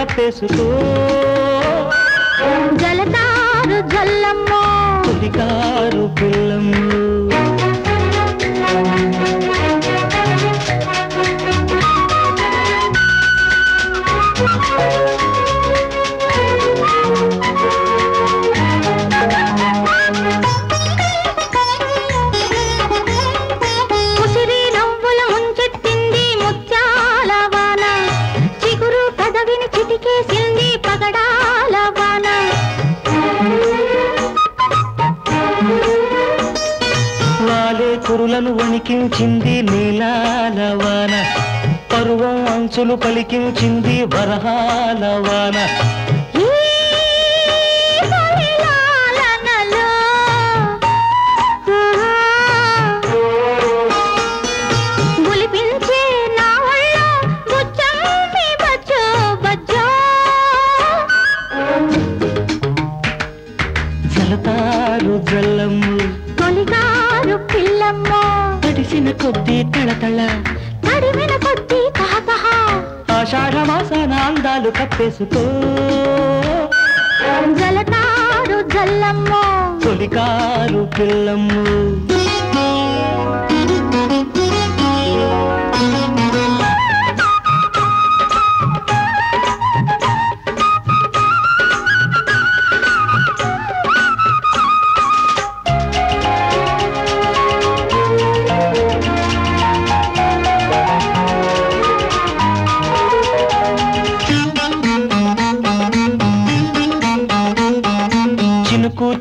కప్పేసుకో జలతారు జల్లమ్మో. తొలికారు పిల్లమ్ము. పరువం అంచులు పలికించింది వరహాల వాన. జలతారు జల్లమ్ము. తొలిగారు పిల్లమ్మో. తడిసిన కొద్దీ తళతళ. ఆషాఢ మాసాన అందాలు కప్పేసుకో. జలతారు జల్లమ్మో. తొలికారు పిల్లమ్ము.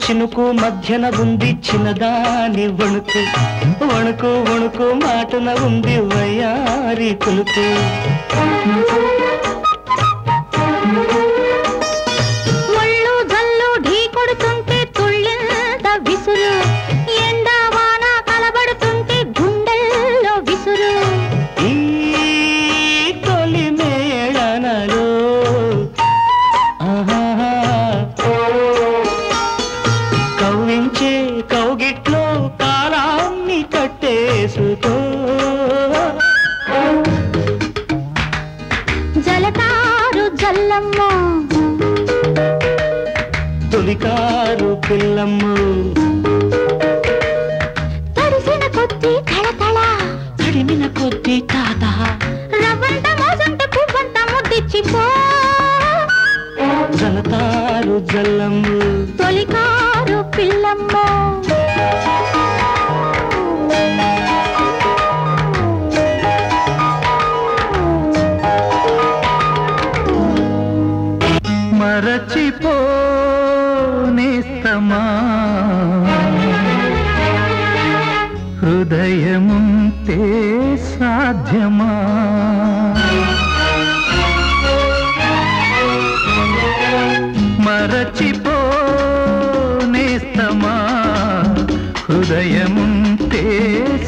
చినుకు మధ్యన ఉంది చిన్నదాని వణుకు. వణుకు వణుకు మాటన ఉంది వయారి కులుకు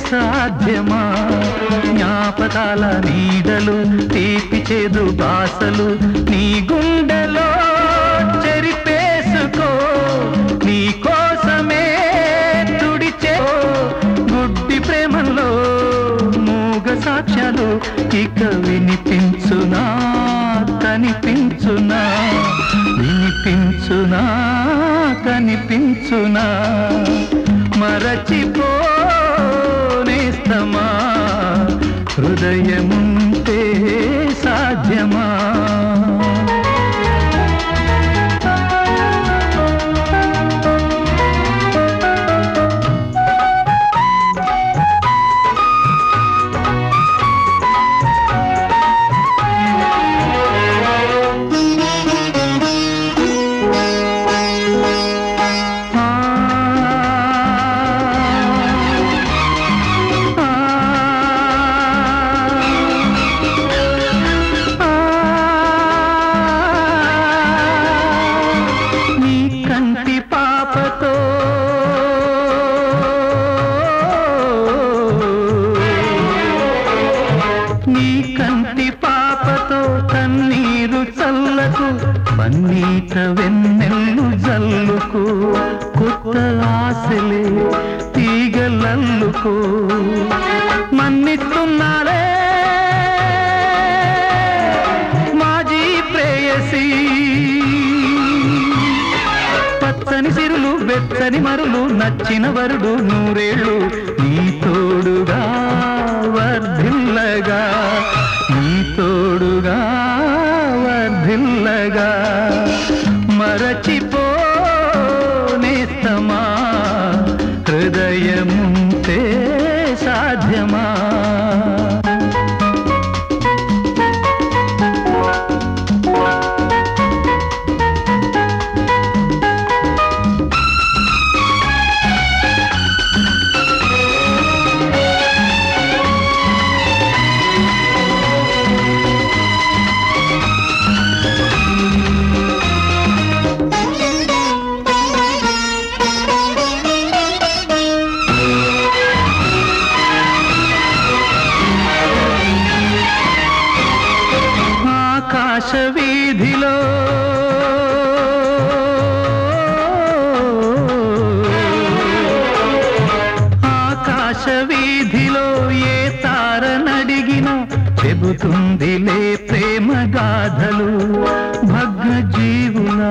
సాధ్యమా? జ్ఞాపకాల నీడలు తీపి చేదు బాసలు నీ గుండెలో చెరిపేసుకో నీ కోసమే తుడిచే గుడ్డి ప్రేమలో మూగ సాక్ష్యాలు ఇక వినిపించునా కనిపించునా వినిపించునా కనిపించునా. మరచిపో హృదయముంటే సాధ్యమా? వెచ్చని మరులు నచ్చిన వరుడు నూరేళ్ళు నీ తోడుగా వర్ధిల్లగా నీ తోడుగా వర్ధిల్లగా. మరచి చెబుతుందిలే ప్రేమ గాథలు భగ్న జీవుల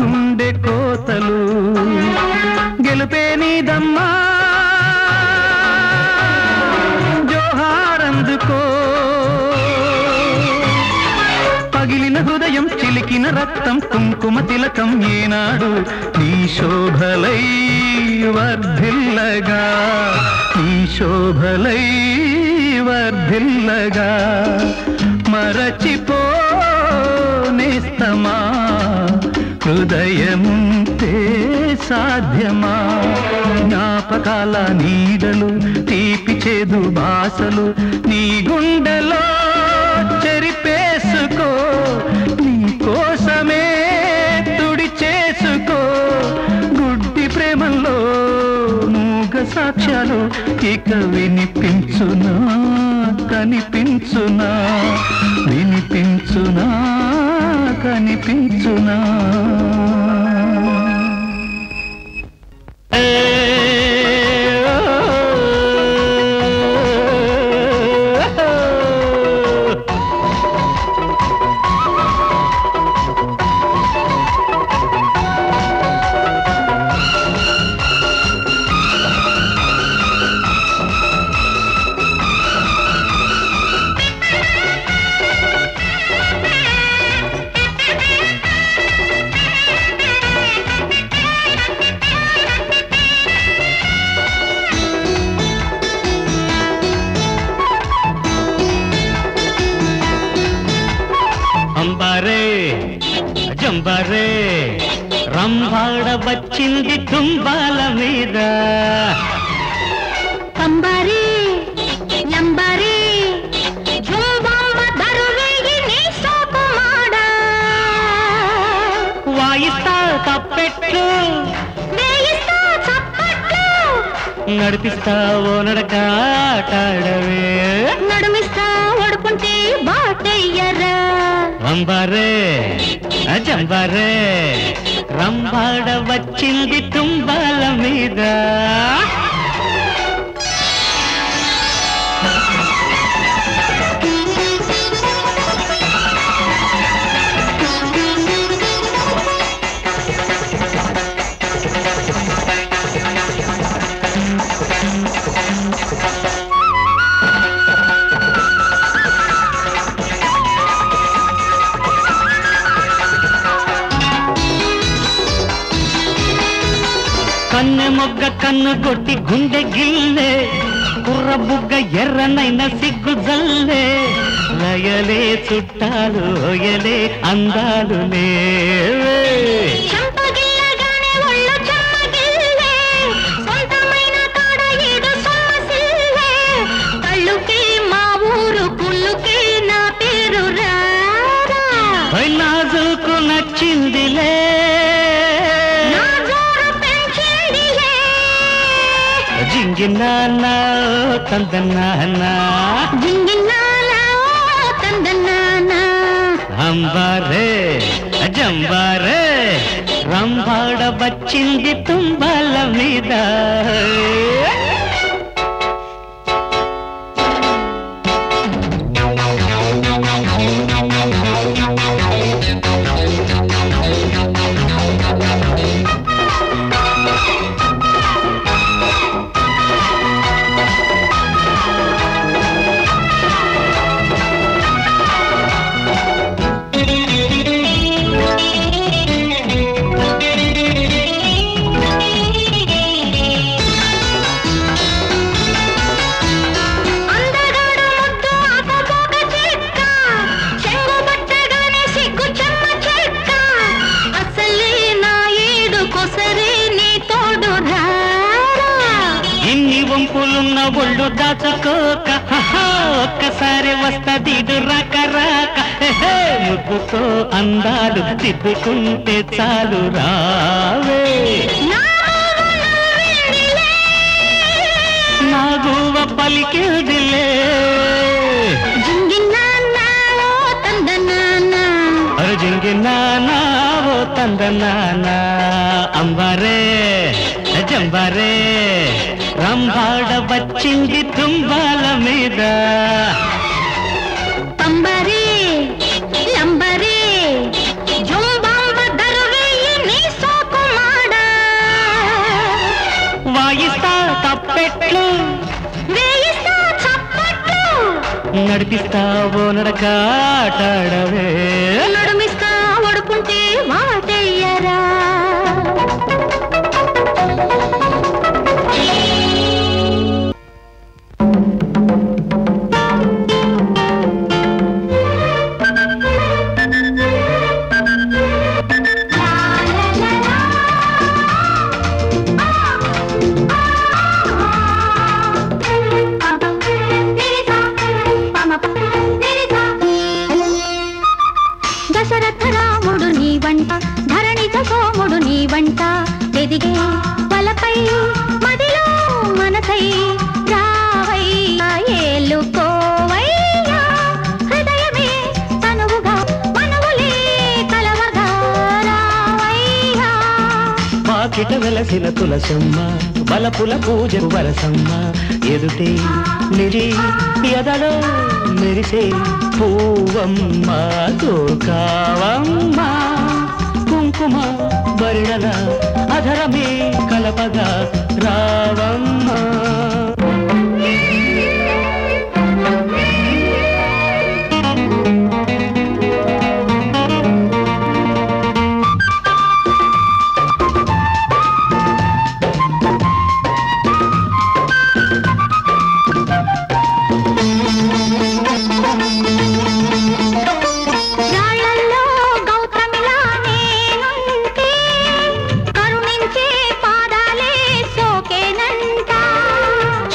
గుండె కోతలు. గెలుపే నీదమ్మా జోహారందుకో. పగిలిన హృదయం చిలికిన రక్తం కుంకుమ తిలకం ఏనాడు నీ శోభలై వర్ధిల్లగా. నీ శోభలై వర్ధిల్లగా మరచిపోనేస్తమా హృదయం సాధ్యమా? జ్ఞాపకాల నీడలు తీపి చేదు బాసలు నీ గుండెలో చెరిపేసుకో నీ కోసమే తుడి చేసుకో. గుడ్డి ప్రేమలో మూగ సాక్ష్యాలు ఇక వినిపించునా. కనిపించునా? వినిపించునా? కనిపించునా? ఏ నడిపిస్తా ఓ నడక ఆటాడవే నడుమిస్తా ఒడుకుంటే బాటయ్యరా. అంబారే జంబారే రంభాడ వచ్చింది తుంబాల మీద. కన్ను కొట్టి గుండె గిల్లే కుర్ర బుగ్గ ఎర్రనైన సిగ్గు జల్లే. లయలే చుట్టాలు ఒయలే అందాలు లేవే తందనానా జింగిన్నాలా తందన్నానా అంబారే జంబారే రం రంభాడ సోక ఒక్కసారి వస్తది రాక రాక. హెహె, అందాలు తిప్పుకుంటే చాలు రావే. నాగువ నువ్వెందిలే? పలికిదిలే. జింగినానా ఓ తందనానా అర్జుంగి నానా తంద నానా. అంబరే జంబరే. రంభాడ వచ్చింది తుంబాల మీద. పంబరే లంబరే జుంబాంబ దరువేయి నీ సోకుమాడా వాయిస్తా తప్పెట్లు. వేయిస్తా చప్పట్లు. నడిపిస్తావో నడకాటాడవే నడుమిస్తా దశరథ రాముడు నీ వంట ధరణిత సోముడు నీ వంట. ఎదిగే వలపై మదిలో మనసై రావయ్యా ఏలుకోవయ్యా. హృదయమే తనువుగా మనవులే కలవగా రావయ్యా. వాకిట వెలసిన తులసమ్మ బలపుల పూజ వరసమ్మ. ఎదుటే నిరి ఎదడో మెరిసే పూవమ్మ తోకావమ్మ. కుంకుమ బరిడల అధరమే కలపగా రావమ్మ.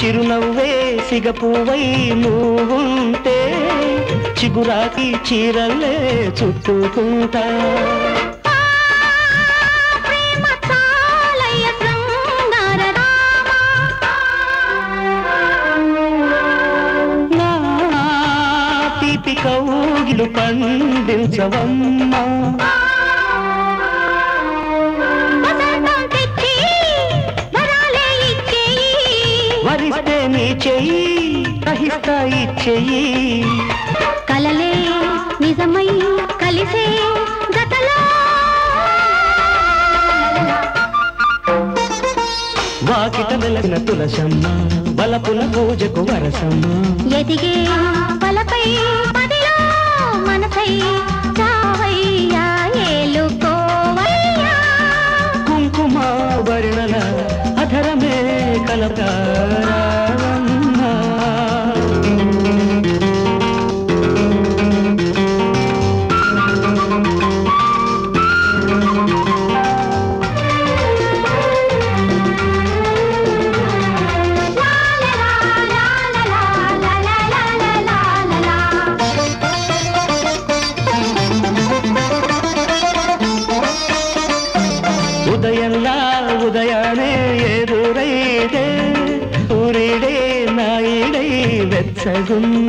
చిరునవ్వే సిగపువై నువ్వుంటే చిగురాకి చీరలే చుట్టుకుంటా. కౌగిలు పండించవమ్మా. వరిస్తే నీ చెయ్యి సహిస్తా చెయ్యి. కలలే నిజమై కలిసే గతలో వాకిట వెలసిన తులసమ్మ బలపుల పూజకు వరసమ్మ. ఎదిగే పదిలో మనసై చావయ్యా ఏలుకోవయ్యా. అధరమే కలకారమ్మ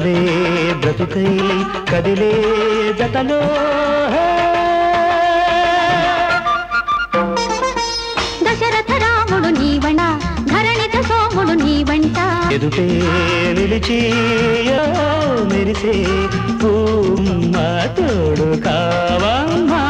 కదలే బ్రతుకై కదిలే జతలో దశరథ రాముడు నీవణ ధరణిత సోముడు నీవంట? ఎదుటే విలిచి మెరిసే పూమ్మ తోడు కావమ్మా.